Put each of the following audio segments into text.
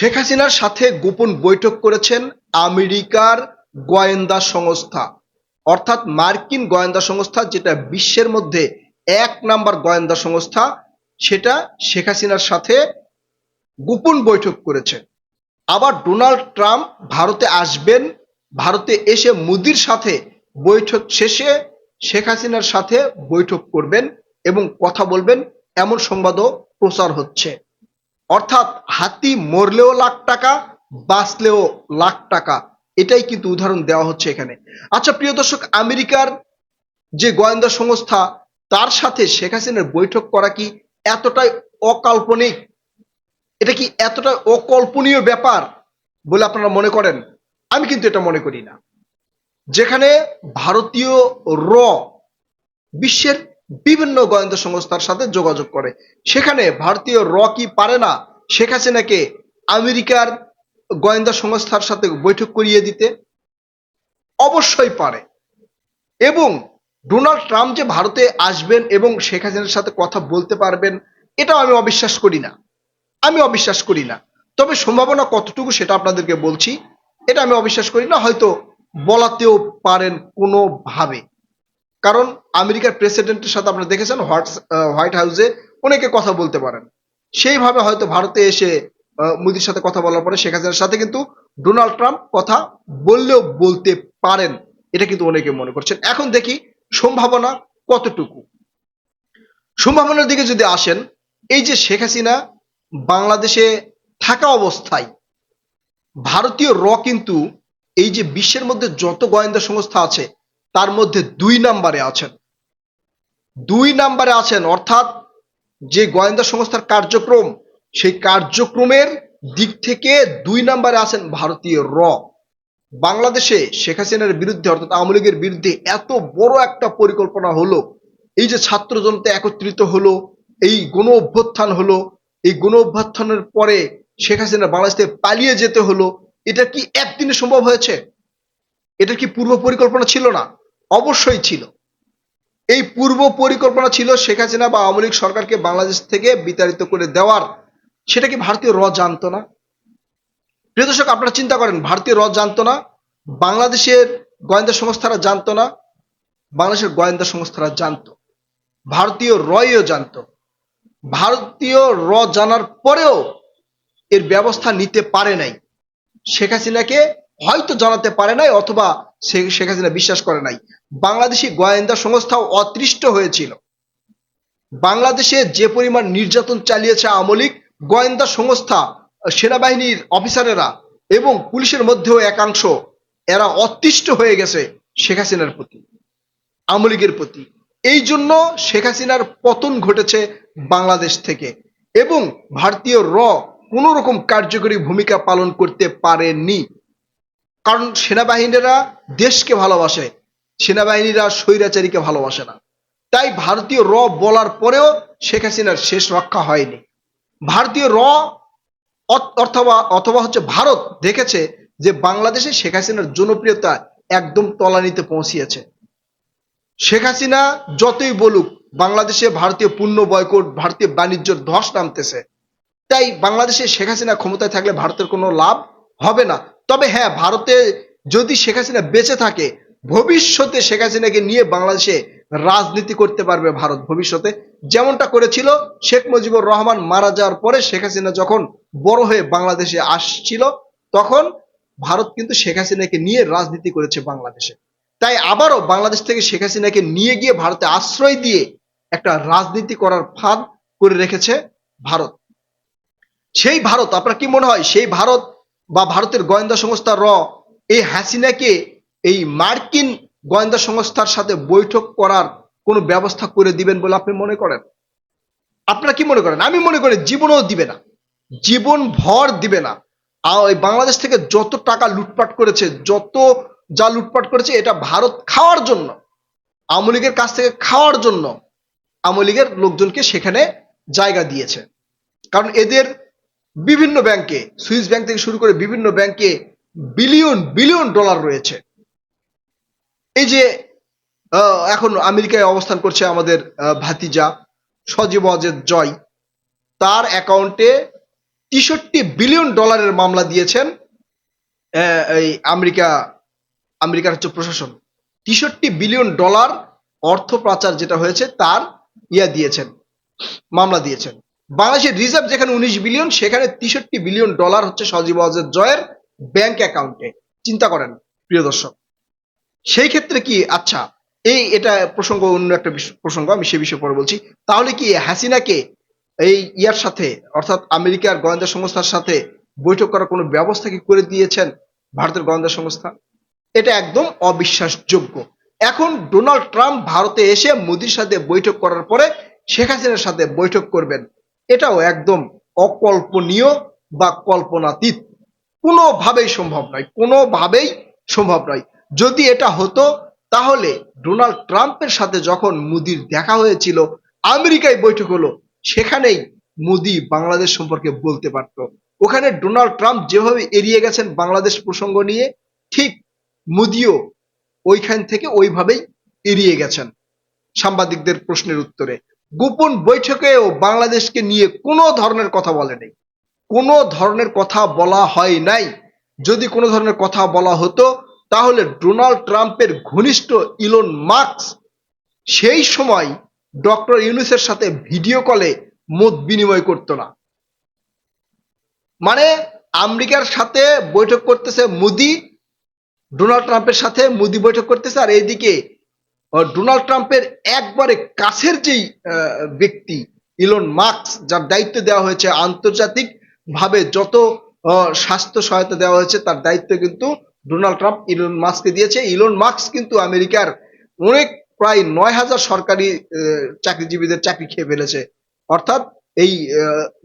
শেখ হাসিনার সাথে গোপন বৈঠক করেছেন আমেরিকার গোয়েন্দা সংস্থা। অর্থাৎ মার্কিন গোয়েন্দা সংস্থা, যেটা বিশ্বের মধ্যে এক নাম্বার গোয়েন্দা সংস্থা, সেটা শেখ হাসিনার সাথে গোপন বৈঠক করেছে আবার ডোনাল্ড ট্রাম্প ভারতে আসবেন, ভারতে এসে মোদির সাথে বৈঠক শেষে শেখ হাসিনার সাথে বৈঠক করবেন এবং কথা বলবেন। এমন সংবাদও প্রচার হচ্ছে। অর্থাৎ হাতি মরলেও লাখ টাকা, বাঁচলেও লাখ টাকা। এটাই কিন্তু উদাহরণ দেওয়া হচ্ছে এখানে। আচ্ছা প্রিয় দর্শক, আমেরিকার যে গোয়েন্দা সংস্থা, তার সাথে শেখ হাসিনার বৈঠক করা কি এতটাই অকাল্পনিক? এটা কি এতটা অকল্পনীয় ব্যাপার বলে আপনারা মনে করেন? আমি কিন্তু এটা মনে করি না। যেখানে ভারতীয় র, বিশ্বের বিভিন্ন গোয়েন্দা সংস্থার সাথে যোগাযোগ করে। সেখানে ভারতীয় র কি পারে না, শেখ হাসিনাকে আমেরিকার গোয়েন্দা সংস্থার সাথে বৈঠক করিয়ে দিতে? অবশ্যই পারে। এবং ডোনাল্ড ট্রাম্প যে ভারতে আসবেন এবং শেখ হাসিনার সাথে কথা বলতে পারবেন, এটাও আমি অবিশ্বাস করি না। আমি অবিশ্বাস করি না। তবে সম্ভাবনা কতটুকু সেটা আপনাদেরকে বলছি, এটা আমি অবিশ্বাস করি না, হয়তো বলাতেও পারেন কোনোভাবে। কারণ আমেরিকার প্রেসিডেন্টের সাথে আপনারা দেখেছেন হোয়াইট হাউসে অনেকে কথা বলতে পারেন। সেইভাবে হয়তো ভারতে এসে মোদির সাথে কথা বলার পরে শেখ হাসিনার সাথে কিন্তু ডোনাল্ড ট্রাম্প কথা বললেও বলতে পারেন, এটা কিন্তু অনেকে মনে করছেন। এখন দেখি সম্ভাবনা কতটুকু। সম্ভাবনার দিকে যদি আসেন, এই যে শেখ হাসিনা বাংলাদেশে থাকা অবস্থায়, ভারতীয় র কিন্তু এই যে বিশ্বের মধ্যে যত গোয়েন্দা সংস্থা আছে তার মধ্যে দুই নাম্বারে আছেন। দুই নাম্বারে আছেন, অর্থাৎ যে গোয়েন্দা সংস্থার কার্যক্রম, সেই কার্যক্রমের দিক থেকে দুই নাম্বারে আছেন ভারতীয় র। বাংলাদেশে শেখ হাসিনার বিরুদ্ধে, অর্থাৎ আওয়ামী লীগের বিরুদ্ধে এত বড় একটা পরিকল্পনা হলো, এই যে ছাত্র জনতা একত্রিত হলো, এই গণ অভ্যুত্থান হলো, এই গণ অভ্যুত্থানের পরে শেখ হাসিনা বাংলাদেশ থেকে পালিয়ে যেতে হলো, এটা কি একদিনে সম্ভব হয়েছে? এটা কি পূর্ব পরিকল্পনা ছিল না? অবশ্যই ছিল। এই পূর্ব পরিকল্পনা ছিল শেখ হাসিনা বা আওয়ামী লীগ সরকারকে বাংলাদেশ থেকে বিতাড়িত করে দেওয়ার। সেটা কি ভারতীয় র জানতো না? প্রিয় দর্শক, আপনারা চিন্তা করেন, ভারতীয় র জানতো না? বাংলাদেশের গোয়েন্দা সংস্থারা জানতো না? বাংলাদেশের গোয়েন্দা সংস্থারা জানতো। ভারতীয় রয়ও জানতো। ভারতীয় র জানার পরেও এর ব্যবস্থা নিতে পারে নাই। শেখ হাসিনাকে হয়তো জানাতে পারে নাই অথবা শেখ হাসিনা বিশ্বাস করে নাই। বাংলাদেশি গোয়েন্দা সংস্থাও অতৃষ্ট হয়েছিল। বাংলাদেশে যে পরিমাণ নির্যাতন চালিয়েছে আমলিক গোয়েন্দা সংস্থা, সেনাবাহিনীর অফিসারেরা এবং পুলিশের মধ্যেও একাংশ, এরা অতিষ্ঠ হয়ে গেছে শেখ হাসিনার প্রতি, আওয়ামী লীগের প্রতি। এই জন্য শেখ হাসিনার পতন ঘটেছে বাংলাদেশ থেকে এবং ভারতীয় র কোন রকম কার্যকরী ভূমিকা পালন করতে পারেনি কারণ সেনাবাহিনীরা দেশকে ভালোবাসে, সেনাবাহিনীরা স্বৈরাচারীকে ভালোবাসে না। তাই ভারতীয় র বলার পরেও শেখ হাসিনার শেষ রক্ষা হয়নি। ভারতীয় র অথবা অথবা হচ্ছে ভারত দেখেছে যে বাংলাদেশে শেখ হাসিনার জনপ্রিয়তা একদম তলানিতে পৌঁছিয়েছে। শেখ হাসিনা যতই বলুক, বাংলাদেশে ভারতীয় পণ্য বয়কট, ভারতীয় বাণিজ্যর ধস নামতেছে। তাই বাংলাদেশে শেখ হাসিনা ক্ষমতায় থাকলে ভারতের কোনো লাভ হবে না। তবে হ্যাঁ ভারতে যদি শেখ হাসিনা বেঁচে থাকে, ভবিষ্যতে শেখ হাসিনাকে নিয়ে বাংলাদেশে রাজনীতি করতে পারবে ভারত ভবিষ্যতে। যেমনটা করেছিল শেখ মুজিবুর রহমান মারা যাওয়ার পরে শেখ হাসিনা যখন বড় হয়ে বাংলাদেশে আসছিল, তখন ভারত কিন্তু শেখ হাসিনাকে নিয়ে রাজনীতি করেছে বাংলাদেশে। তাই আবারও বাংলাদেশ থেকে শেখ হাসিনাকে নিয়ে গিয়ে ভারতে আশ্রয় দিয়ে একটা রাজনীতি করার ফাঁদ করে রেখেছে ভারত। সেই ভারত, আপনার কি মনে হয়? সেই ভারত বা ভারতের গোয়েন্দা সংস্থা র এই হাসিনাকে এই মার্কিন গোয়েন্দা সংস্থার সাথে বৈঠক করার কোনো ব্যবস্থা করে দিবেন বলে আপনি মনে করেন? আপনারা কি মনে করেন? আমি মনে করি জীবনও দিবে না। জীবন ভর দিবে না। বাংলাদেশ থেকে যত টাকা লুটপাট করেছে, যত যা লুটপাট করেছে, এটা ভারত খাওয়ার জন্য, আওয়ামী লীগের কাছ থেকে খাওয়ার জন্য, আওয়ামী লীগের লোকজনকে সেখানে জায়গা দিয়েছে। কারণ এদের বিভিন্ন ব্যাংকে, সুইস ব্যাংক থেকে শুরু করে বিভিন্ন ব্যাংকে বিলিয়ন বিলিয়ন ডলার রয়েছে। এই যে এখন আমেরিকায় অবস্থান করছে আমাদের ভাতিজা সজীব অজেদ জয়। তার অ্যাকাউন্টে তেষট্টি বিলিয়ন ডলারের মামলা দিয়েছেন এই আমেরিকা, আমেরিকার হচ্ছে প্রশাসন। তেষট্টি বিলিয়ন ডলার অর্থ পাচার যেটা হয়েছে, তার ইয়া দিয়েছেন, মামলা দিয়েছেন। বাংলাদেশের রিজার্ভ যেখানে উনিশ বিলিয়ন, সেখানে তেষট্টি বিলিয়ন ডলার হচ্ছে সজীব ওয়াজেদ জয়ের ব্যাংক অ্যাকাউন্টে। চিন্তা করেন, প্রিয় দর্শক। সেই ক্ষেত্রে কি আচ্ছা এই এটা প্রসঙ্গ, অন্য একটা প্রসঙ্গ, আমি সে বিষয়ে পরে বলছি। তাহলে কি হাসিনাকে এই ইয়ার সাথে, অর্থাৎ আমেরিকার গোয়েন্দা সংস্থার সাথে বৈঠক করার কোনো ব্যবস্থা কি করে দিয়েছেন ভারতের গোয়েন্দা সংস্থা? এটা একদম অবিশ্বাসযোগ্য। এখন ডোনাল্ড ট্রাম্প ভারতে এসে মোদির সাথে বৈঠক করার পরে শেখ হাসিনার সাথে বৈঠক করবেন। এটাও একদম অকল্পনীয় বা কল্পনাতীত। কোনোভাবেই সম্ভব নয়, কোনোভাবেই সম্ভব নয়। যদি এটা হতো, তাহলে ডোনাল্ড ট্রাম্পের সাথে যখন মোদির দেখা হয়েছিল, আমেরিকায় বৈঠক হলো, সেখানেই মোদি বাংলাদেশ সম্পর্কে বলতে পারত। ওখানে ডোনাল্ড ট্রাম্প যেভাবে এড়িয়ে গেছেন বাংলাদেশ প্রসঙ্গ নিয়ে, ঠিক মোদিও ওইখান থেকে ওইভাবেই এড়িয়ে গেছেন। সাংবাদিকদের প্রশ্নের উত্তরে। গোপন বৈঠকেও বাংলাদেশকে নিয়ে কোনো ধরনের কথা বলেনি কোনো ধরনের কথা বলা হয় নাই। যদি কোনো ধরনের কথা বলা হতো, তাহলে ডোনাল্ড ট্রাম্পের ঘনিষ্ঠ ইলন মার্কস সেই সময় ডক্টর ইউনুসের সাথে ভিডিও কলে মত বিনিময় করতো না। মানে আমেরিকার সাথে বৈঠক করতেছে মোদি, ডোনাল্ড ট্রাম্পের সাথে মোদি বৈঠক করতেছে, আর এইদিকে ডোনাল্ড ট্রাম্পের একবারে কাছের যেই ব্যক্তি, ইলন মার্কস যার দায়িত্ব দেওয়া হয়েছে আন্তর্জাতিক ভাবে যত স্বাস্থ্য সহায়তা দেওয়া হয়েছে, তার দায়িত্ব কিন্তু ডোনাল্ড ট্রাম্প ইলন মার্কসকে দিয়েছে। ইলন মার্কস কিন্তু আমেরিকার অনেক, প্রায় নয় হাজার সরকারি চাকরিজীবীদের চাকরি খেয়ে ফেলেছে। অর্থাৎ এই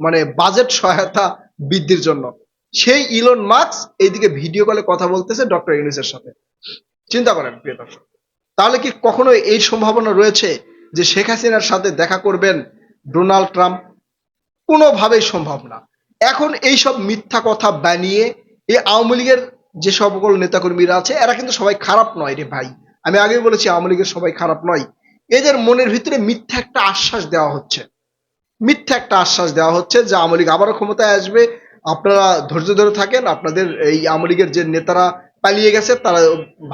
মানে বাজেট সহায়তা বৃদ্ধির জন্য। সেই ইলন মার্কস এইদিকে ভিডিও কলে কথা বলতেছে ডক্টর ইউনুসের সাথে। চিন্তা করেন, প্রিয় দর্শক। তাহলে কি কখনো এই সম্ভাবনা রয়েছে যে শেখ হাসিনার সাথে দেখা করবেন ডোনাল্ড ট্রাম্প? কোনোভাবেই সম্ভব না। এখন এই সব মিথ্যা কথা বানিয়ে এই আওয়ামী লীগের যে সকল নেতাকর্মীরা আছে, এরা কিন্তু সবাই খারাপ নয় রে ভাই। আমি আগেই বলেছি, আওয়ামী লীগের সবাই খারাপ নয়। এদের মনের ভিতরে মিথ্যা একটা আশ্বাস দেওয়া হচ্ছে। মিথ্যা একটা আশ্বাস দেওয়া হচ্ছে যে আওয়ামী লীগ আবারও ক্ষমতায় আসবে। আপনারা ধৈর্য ধরে থাকেন, আপনাদের এই আওয়ামী লীগের যে নেতারা পালিয়ে গেছে, তারা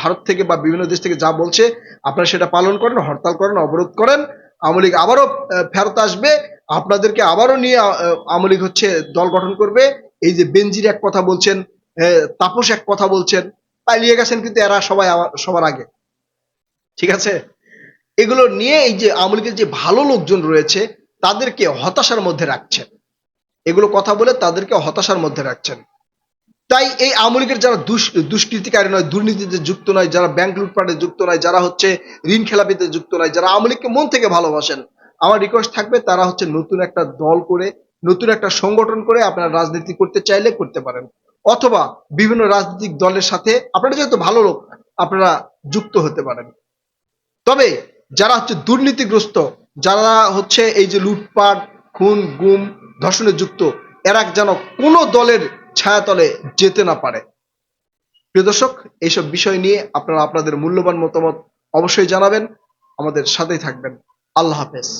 ভারত থেকে বা বিভিন্ন দেশ থেকে যা বলছে, আপনারা সেটা পালন করেন, হরতাল করেন, অবরোধ করেন। আওয়ামী লীগ আবারও ফেরত আসবে। আপনাদেরকে আবারও নিয়ে আওয়ামী লীগ হচ্ছে দল গঠন করবে। এই যে বেনজির এক কথা বলছেন তাপস এক কথা বলছেন, পালিয়ে গেছেন কিন্তু এরা সবাই সবার আগে। ঠিক আছে? এগুলো নিয়ে এই যে আওয়ামী লীগের যে ভালো লোকজন রয়েছে, তাদেরকে হতাশার মধ্যে রাখছেন। এগুলো কথা বলে তাদেরকে হতাশার মধ্যে রাখছেন। তাই এই আওয়ামী লীগের যারা দুষ- দুষ্কৃতিকারী নয়, দুর্নীতিতে যুক্ত নয়, যারা ব্যাংক লুটপাটে যুক্ত নয়, যারা হচ্ছে ঋণ খেলাপিতে যুক্ত নয়, যারা আওয়ামী লীগকে মন থেকে ভালোবাসেন, আমার রিকোয়েস্ট থাকবে তারা হচ্ছে নতুন একটা দল করে, নতুন একটা সংগঠন করে আপনারা রাজনীতি করতে চাইলে করতে পারেন। অথবা বিভিন্ন রাজনৈতিক দলের সাথে আপনারা যেহেতু ভালো লোক, আপনারা যুক্ত হতে পারেন। তবে যারা হচ্ছে দুর্নীতিগ্রস্ত, যারা হচ্ছে এই যে লুটপাট, খুন, গুম, ধর্ষণে যুক্ত, এরা যেন কোনো দলের ছায়াতলে যেতে না পারে। প্রিয় দর্শক, এইসব বিষয় নিয়ে আপনারা আপনাদের মূল্যবান মতামত অবশ্যই জানাবেন। আমাদের সাথেই থাকবেন। আল্লাহ হাফেজ।